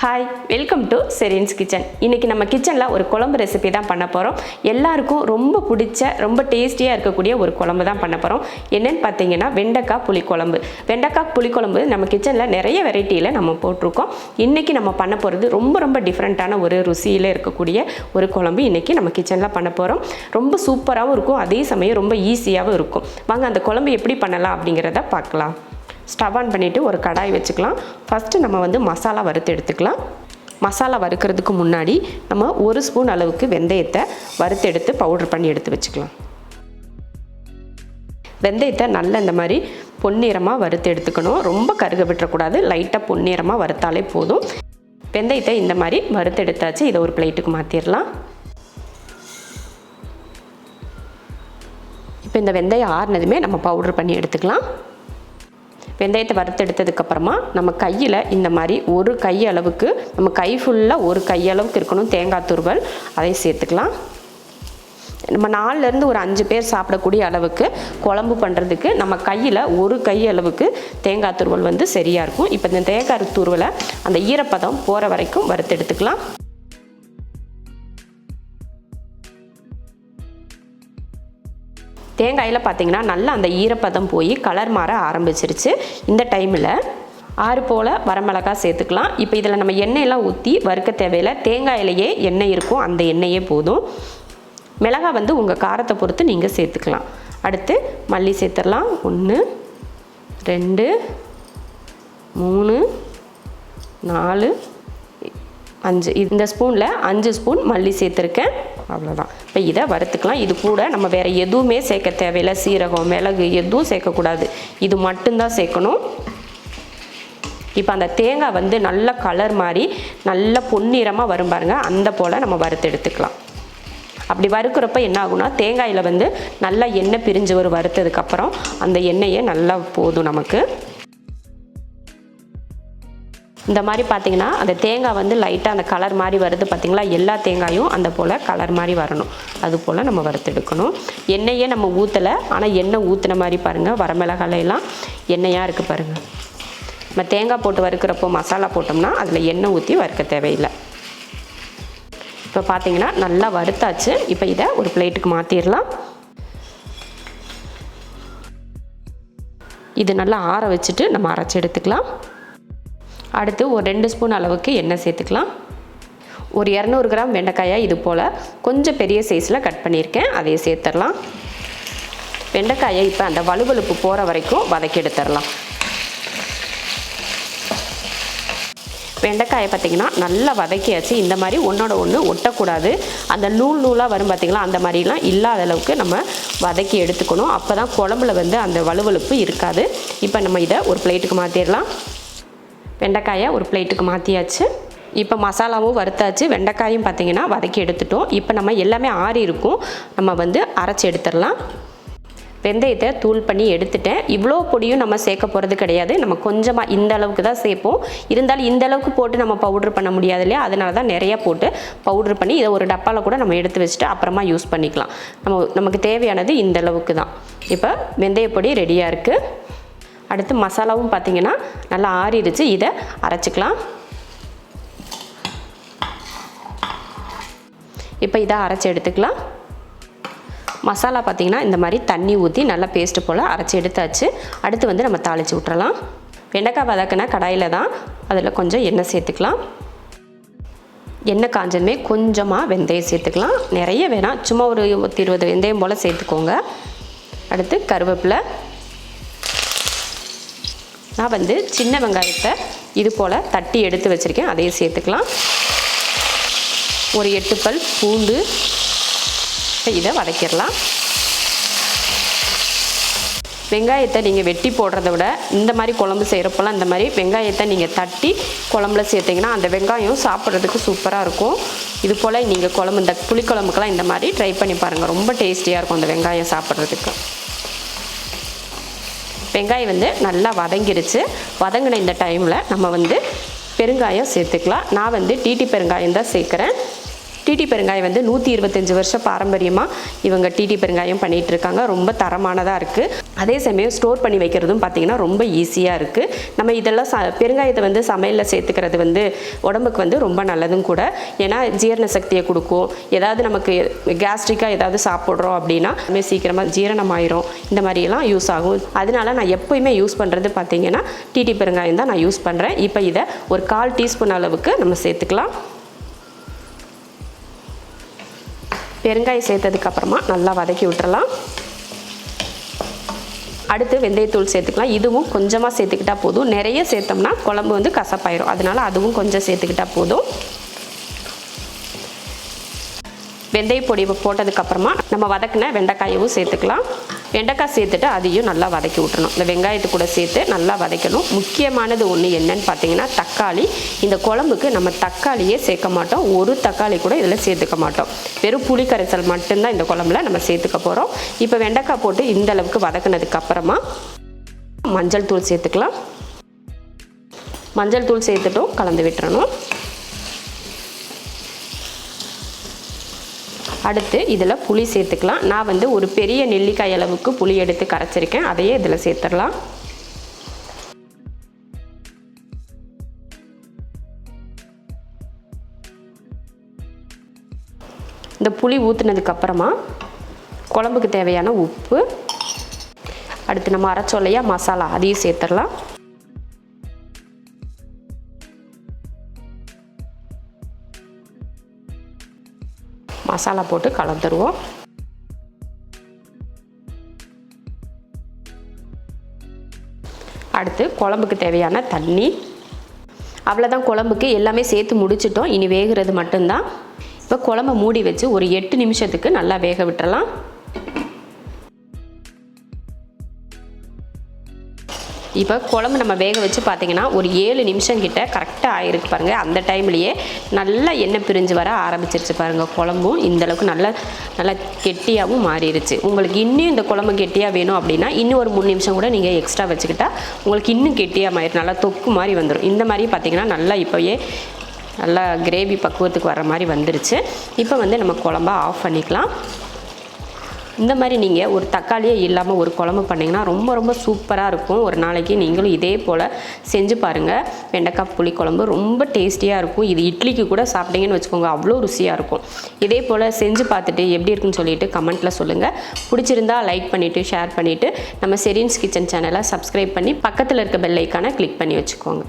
Hi welcome to Sherin's kitchen இன்றைக்கி நம்ம கிச்சனில் ஒரு குழம்பு ரெசிபி தான் பண்ண போகிறோம் எல்லாருக்கும் ரொம்ப பிடிச்ச ரொம்ப டேஸ்டியாக இருக்கக்கூடிய ஒரு குழம்பு தான் பண்ண போகிறோம் என்னென்னு பார்த்தீங்கன்னா வெண்டைக்காய் புளிக்குழம்பு வெண்டைக்காய் புளிக்குழம்பு நம்ம கிச்சனில் நிறைய வெரைட்டியில் நம்ம போட்டிருக்கோம். இன்றைக்கி நம்ம பண்ண போகிறது ரொம்ப ரொம்ப டிஃப்ரெண்ட்டான ஒரு ருசியில் இருக்கக்கூடிய ஒரு குழம்பு இன்றைக்கி நம்ம கிச்சனில் பண்ண போகிறோம் ரொம்ப சூப்பராகவும் இருக்கும். அதே சமயம் ரொம்ப ஈஸியாகவும் இருக்கும். வாங்க அந்த குழம்பு எப்படி பண்ணலாம் அப்படிங்கிறத பார்க்கலாம். ஸ்டவ் ஆன் பண்ணிவிட்டு ஒரு கடாய் வச்சுக்கலாம். ஃபஸ்ட்டு நம்ம வந்து மசாலா வறுத்து எடுத்துக்கலாம். மசாலா வறுக்கிறதுக்கு முன்னாடி நம்ம ஒரு ஸ்பூன் அளவுக்கு வெந்தயத்தை வறுத்து எடுத்து பவுடர் பண்ணி எடுத்து வச்சுக்கலாம். வெந்தயத்தை நல்ல இந்த மாதிரி பொன்னிறமாக வறுத்து எடுத்துக்கணும். ரொம்ப கருக விட்டுறக்கூடாது. லைட்டாக பொன்னிறமாக வறுத்தாலே போதும். வெந்தயத்தை இந்த மாதிரி வறுத்து எடுத்தாச்சு. இதை ஒரு பிளேட்டுக்கு மாற்றிடலாம் இப்போ இந்த வெந்தயம் ஆறுனதுமே நம்ம பவுடர் பண்ணி எடுத்துக்கலாம். வெந்தயத்தை வறுத்தெடுத்ததுக்கப்புறமா நம்ம கையில் இந்த மாதிரி ஒரு கை அளவுக்கு நம்ம கை ஃபுல்லாக ஒரு கை அளவுக்கு இருக்கணும் தேங்காய் துருவல். அதை சேர்த்துக்கலாம். நம்ம நாலுலேருந்து ஒரு அஞ்சு பேர் சாப்பிடக்கூடிய அளவுக்கு குழம்பு பண்ணுறதுக்கு நம்ம கையில் ஒரு கை அளவுக்கு தேங்காய் துருவல் வந்து சரியாக இருக்கும். இப்போ இந்த தேங்காய் துருவலை அந்த ஈரப்பதம் போகிற வரைக்கும் வறுத்தெடுத்துக்கலாம். தேங்காயில் பார்த்தீங்கன்னா நல்லா அந்த ஈரப்பதம் போய் கலர் மாற ஆரம்பிச்சிருச்சு. இந்த டைமில் ஆறு போல் வரமிளகாய் சேர்த்துக்கலாம். இப்போ இதில் நம்ம எண்ணெயெல்லாம் ஊற்றி வறுக்க தேவையில்லை. தேங்காயிலேயே எண்ணெய் இருக்கும். அந்த எண்ணெயே போதும். மிளகாய் வந்து உங்கள் காரத்தை பொறுத்து நீங்கள் சேர்த்துக்கலாம். அடுத்து மல்லி சேர்த்துடலாம். ஒன்று ரெண்டு மூணு நாலு அஞ்சு. இந்த ஸ்பூனில் அஞ்சு ஸ்பூன் மல்லி சேர்த்துருக்கேன். அவ்வளோதான் இப்போ இதை வறுத்துக்கலாம். இது கூட நம்ம வேறு எதுவுமே சேர்க்க தேவையில்லை. சீரகம் மிளகு எதுவும் சேர்க்கக்கூடாது. இது மட்டும்தான் சேர்க்கணும். இப்போ அந்த தேங்காய் வந்து நல்ல கலர் மாதிரி நல்ல பொன்னிறமாக வரும் பாருங்கள் அந்த போல் நம்ம வறுத்து எடுத்துக்கலாம். அப்படி வறுக்கிறப்ப என்ன ஆகும்னா தேங்காயில் வந்து நல்லா எண்ணெய் பிரிஞ்சு வரும் வறுத்ததுக்கப்புறம் அந்த எண்ணெயே நல்லா போதும் நமக்கு. இந்த மாதிரி பார்த்தீங்கன்னா அந்த தேங்காய் வந்து லைட்டாக அந்த கலர் மாதிரி வருது பார்த்தீங்களா? எல்லா தேங்காயும் அந்த போல் கலர் மாதிரி வரணும். அது போல் நம்ம வறுத்தெடுக்கணும் எண்ணெயே நம்ம ஊற்றலை ஆனால் எண்ணெய் ஊற்றின மாதிரி பாருங்கள் வரமிளகாலையெல்லாம் எண்ணெயாக இருக்குது பாருங்கள் நம்ம தேங்காய் போட்டு வறுக்கிறப்போ மசாலா போட்டோம்னா அதில் எண்ணெய் ஊற்றி வறுக்க தேவையில்லை. இப்போ பார்த்தீங்கன்னா நல்லா வறுத்தாச்சு. இப்போ இதை ஒரு பிளேட்டுக்கு மாற்றிடலாம் இது நல்லா ஆற வச்சுட்டு நம்ம அரைச்சி எடுத்துக்கலாம். அடுத்து ஒரு ரெண்டு ஸ்பூன் அளவுக்கு எண்ணெய் சேர்த்துக்கலாம். ஒரு இரநூறு கிராம் வெண்டைக்காயை இது போல் கொஞ்சம் பெரிய சைஸில் கட் பண்ணியிருக்கேன். அதையே சேர்த்துடலாம். வெண்டைக்காயை இப்போ அந்த வலுவலுப்பு போகிற வரைக்கும் வதக்கி எடுத்துடலாம். வெண்டைக்காயை பார்த்திங்கன்னா நல்லா வதக்கியாச்சு. இந்த மாதிரி ஒன்றோட ஒன்று ஒட்டக்கூடாது. அந்த நூல் நூலாக வரும் பார்த்திங்களா அந்த மாதிரிலாம் இல்லாத அளவுக்கு நம்ம வதக்கி எடுத்துக்கணும். அப்போ தான் குழம்புல வந்து அந்த வலுவலுப்பு இருக்காது. இப்போ நம்ம இதை ஒரு பிளேட்டுக்கு மாற்றிடலாம் வெண்டைக்காயை ஒரு பிளேட்டுக்கு மாற்றியாச்சு இப்போ மசாலாவும் வறுத்தாச்சு. வெண்டைக்காயும் பார்த்திங்கன்னா வதக்கி எடுத்துட்டோம். இப்போ நம்ம எல்லாமே ஆறி இருக்கும். நம்ம வந்து அரைச்சி எடுத்துடலாம். வெந்தயத்தை தூள் பண்ணி எடுத்துட்டேன். இவ்வளோ பொடியும் நம்ம சேர்க்க போகிறது கிடையாது. நம்ம கொஞ்சமாக இந்த அளவுக்கு தான் சேர்ப்போம். இருந்தாலும் இந்த அளவுக்கு போட்டு நம்ம பவுட்ரு பண்ண முடியாது இல்லையா? அதனால தான் நிறையா போட்டு பவுட்ரு பண்ணி இதை ஒரு டப்பாவில் கூட நம்ம எடுத்து வச்சுட்டு அப்புறமா யூஸ் பண்ணிக்கலாம். நம்ம நமக்கு தேவையானது இந்த அளவுக்கு தான். இப்போ வெந்தயப்பொடி ரெடியாக இருக்குது அடுத்து மசாலாவும் பார்த்திங்கன்னா நல்லா ஆறிடுச்சு. இதை அரைச்சிக்கலாம். இப்போ இதை அரைச்சி எடுத்துக்கலாம். மசாலா பார்த்திங்கன்னா இந்த மாதிரி தண்ணி ஊற்றி நல்லா பேஸ்ட்டு போல் அரைச்சி எடுத்தாச்சு. அடுத்து வந்து நம்ம தாளித்து விட்றலாம் வெண்டைக்காய் வதக்கினா கடாயில் தான் அதில் கொஞ்சம் எண்ணெய் சேர்த்துக்கலாம். எண்ணெய் காஞ்சதுமே கொஞ்சமாக வெந்தயம் சேர்த்துக்கலாம். நிறைய வேணாம். சும்மா ஒரு இருபது வெந்தயம் போல் சேர்த்துக்கோங்க. அடுத்து கருவேப்பிலை நான் வந்து சின்ன வெங்காயத்தை இது போல் தட்டி எடுத்து வச்சுருக்கேன். அதையும் சேர்த்துக்கலாம். ஒரு எட்டு பல் பூண்டு இதை வதக்கிடலாம். வெங்காயத்தை நீங்கள் வெட்டி போடுறத விட இந்த மாதிரி குழம்பு செய்கிறப்பெல்லாம் இந்த மாதிரி வெங்காயத்தை நீங்கள் தட்டி குழம்புல சேர்த்திங்கன்னா அந்த வெங்காயம் சாப்பிட்றதுக்கு சூப்பராக இருக்கும். இது போல் நீங்கள் குழம்பு இந்த புளிக்குழம்புக்கெல்லாம் இந்த மாதிரி ட்ரை பண்ணி பாருங்கள் ரொம்ப டேஸ்டியாக இருக்கும் அந்த வெங்காயம் சாப்பிட்றதுக்கு. வெங்காயம் வந்து நல்லா வதங்கிருச்சு. வதங்கின இந்த டைமில் நம்ம வந்து பெருங்காயம் சேர்த்துக்கலாம். நான் வந்து டிடி பெருங்காயம் தான் சேர்க்குறேன். டிடி பெருங்காயம் வந்து நூற்றி இருபத்தஞ்சி வருஷம் பாரம்பரியமாக இவங்க டிடி பெருங்காயம் பண்ணிகிட்டு இருக்காங்க. ரொம்ப தரமானதாக இருக்குது அதே சமயம் ஸ்டோர் பண்ணி வைக்கிறதும் பார்த்திங்கன்னா ரொம்ப ஈஸியாக இருக்குது நம்ம இதெல்லாம் ச பெருங்காயத்தை வந்து சமையலில் சேர்த்துக்கிறது வந்து உடம்புக்கு வந்து ரொம்ப நல்லதும் கூட. ஏன்னா ஜீரண சக்தியை கொடுக்கும். ஏதாவது நமக்கு கேஸ்ட்ரிக்காக ஏதாவது சாப்பிட்றோம் அப்படின்னா நம்ம சீக்கிரமாக ஜீரணமாயிரும். இந்த மாதிரியெல்லாம் யூஸ் ஆகும். அதனால நான் எப்போயுமே யூஸ் பண்ணுறது பார்த்திங்கன்னா டிடி பெருங்காயம் தான் நான் யூஸ் பண்ணுறேன் இப்போ இதை ஒரு கால் டீஸ்பூன் அளவுக்கு நம்ம சேர்த்துக்கலாம். பெருங்காயம் சேர்த்ததுக்கப்புறமா நல்லா வதக்கி விட்டுறலாம். அடுத்து வெந்தயத்தூள் சேர்த்துக்கலாம். இதுவும் கொஞ்சமாக சேர்த்துக்கிட்டா போதும். நிறைய சேர்த்தோம்னா குழம்பு வந்து கசப்பாயிரும். அதனால் அதுவும் கொஞ்சம் சேர்த்துக்கிட்டா போதும். வெந்தய பொடி போட்டதுக்கப்புறமா நம்ம வதக்கின வெண்டைக்காயவும் சேர்த்துக்கலாம். வெண்டைக்காய் சேர்த்துட்டு அதையும் நல்லா வதக்கி விட்டுறணும். இந்த வெங்காயத்து கூட சேர்த்து நல்லா வதக்கணும். முக்கியமானது ஒன்று என்னன்னு பார்த்தீங்கன்னா தக்காளி. இந்த குழம்புக்கு நம்ம தக்காளியே சேர்க்க மாட்டோம். ஒரு தக்காளி கூட இதில் சேர்த்துக்க மாட்டோம். வெறும் புளி கரைசல் மட்டும்தான் இந்த குழம்புல நம்ம சேர்த்துக்க போகிறோம் இப்போ வெண்டைக்காய் போட்டு இந்த அளவுக்கு வதக்குனதுக்கு அப்புறமா மஞ்சள் தூள் சேர்த்துக்கலாம். மஞ்சள் தூள் சேர்த்துட்டும் கலந்து விட்டுறணும். அடுத்து இதில் புளி சேர்த்துக்கலாம். நான் வந்து ஒரு பெரிய நெல்லிக்காய் அளவுக்கு புளி எடுத்து கரைச்சிருக்கேன். அதையே இதில் சேர்த்துடலாம். இந்த புளி ஊற்றுனதுக்கு அப்புறமா குழம்புக்கு தேவையான உப்பு அடுத்து நம்ம அரைச்சோல்லையா மசாலா அதையும் சேர்த்துடலாம். மசாலா போட்டு கலந்துருவோம். அடுத்து குழம்புக்கு தேவையான தண்ணி. அவ்வளோதான் குழம்புக்கு எல்லாமே சேர்த்து முடிச்சிட்டோம். இனி வேகிறது மட்டும்தான். இப்போ குழம்ப மூடி வச்சு ஒரு எட்டு நிமிஷத்துக்கு நல்லா வேக விட்டுறலாம். இப்போ குழம்பு நம்ம வேக வச்சு பார்த்தீங்கன்னா ஒரு ஏழு நிமிஷம் கிட்ட கரெக்டாக ஆகிருக்கு பாருங்கள் அந்த டைம்லேயே நல்லா எண்ணெய் பிரிஞ்சு வர ஆரம்பிச்சிருச்சு பாருங்கள் குழம்பும். இந்தளவுக்கு நல்லா நல்லா கெட்டியாகவும் மாறிடுச்சு உங்களுக்கு இன்னும் இந்த குழம்பு கெட்டியாக வேணும் அப்படின்னா இன்னும் ஒரு மூணு நிமிஷம் கூட நீங்கள் எக்ஸ்ட்ரா வச்சுக்கிட்டா உங்களுக்கு இன்னும் கெட்டியாக மாறிடும். நல்லா தொக்கு மாதிரி வந்துடும் இந்த மாதிரி பார்த்தீங்கன்னா நல்லா இப்போயே நல்லா கிரேவி பக்குவத்துக்கு வர மாதிரி வந்துருச்சு. இப்போ வந்து நம்ம குழம்பா ஆஃப் பண்ணிக்கலாம். இந்த மாதிரி நீங்கள் ஒரு தக்காளியே இல்லாமல் ஒரு குழம்பு பண்ணிங்கன்னா ரொம்ப ரொம்ப சூப்பராக இருக்கும். ஒரு நாளைக்கு நீங்களும் இதே போல் செஞ்சு பாருங்கள் வெண்டைக்காய் புளி குழம்பு ரொம்ப டேஸ்டியாக இருக்கும். இது இட்லிக்கு கூட சாப்பிட்டீங்கன்னு வச்சுக்கோங்க அவ்வளோ ருசியாக இருக்கும். இதே போல் செஞ்சு பார்த்துட்டு எப்படி இருக்குன்னு சொல்லிட்டு கமெண்ட்டில் சொல்லுங்கள் பிடிச்சிருந்தா லைக் பண்ணிவிட்டு ஷேர் பண்ணிவிட்டு நம்ம செரீன்ஸ் கிச்சன் சேனலை சப்ஸ்கிரைப் பண்ணி பக்கத்தில் இருக்க பெல் ஐக்கானை கிளிக் பண்ணி வச்சுக்கோங்க.